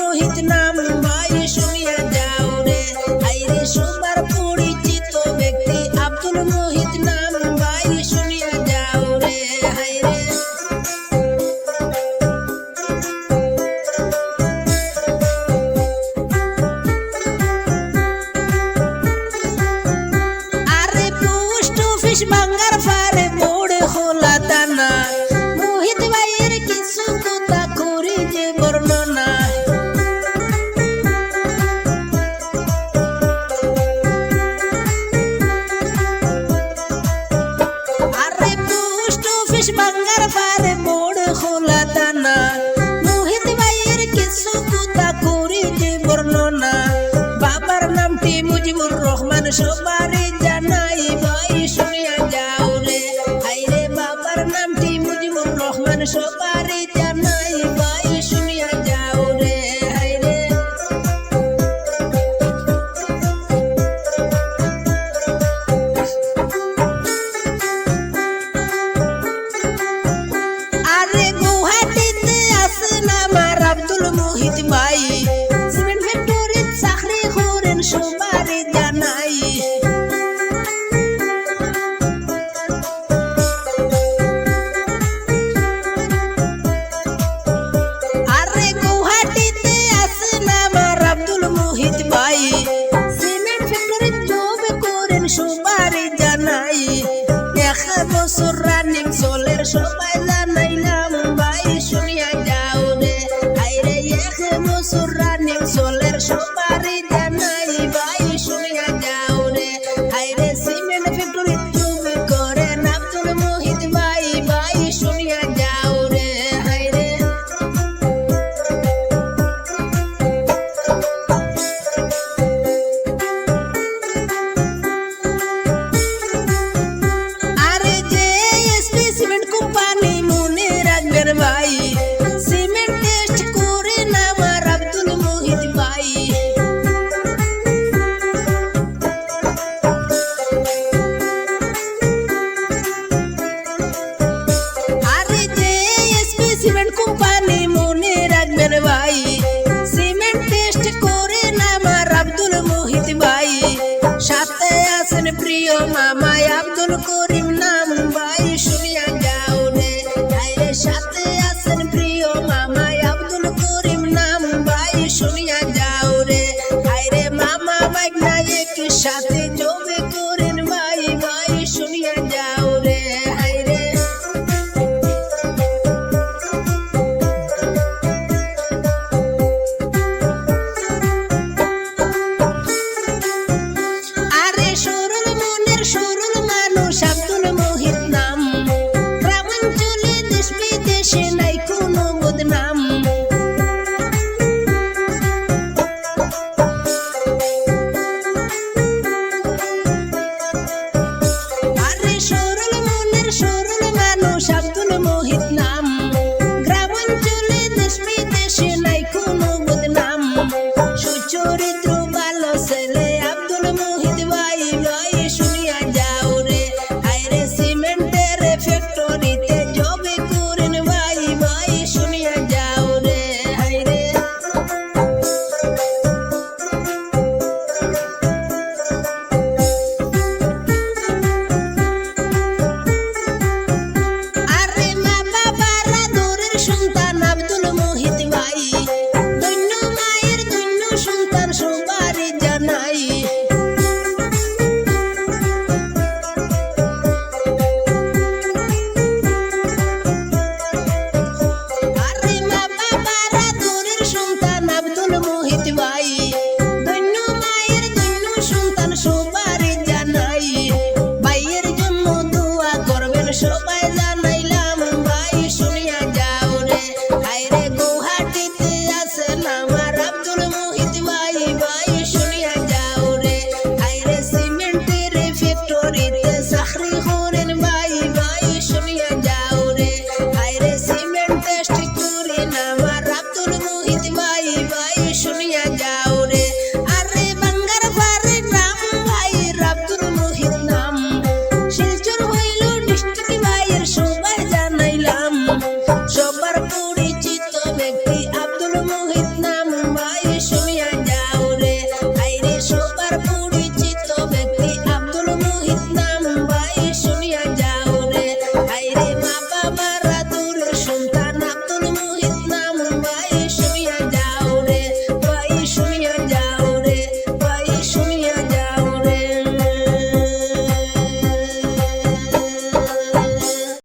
পুরোহিত নাম বাইরে শুনিয়া যাও রে। আইরে সোমবার পরিচিত ব্যক্তি আব্দুল মোহিত নাম বাইরে শুনিয়া যাও রে। আইরে আরে পুষ্ট ফিস বাঙ্গার ফারে মুজিবুর রহমান সবারই জানাই, ভাই শুনিয়া যাও রে। হাইরে বাবার নামটি মুজিবুর রহমান সবারই জানাই, ভাই শুনিয়া যাও রে। হাইরে আরে গুহাটিতে আসেন আমার আব্দুল মোহিত ভাই। Bajamos a running solar, yo your mama.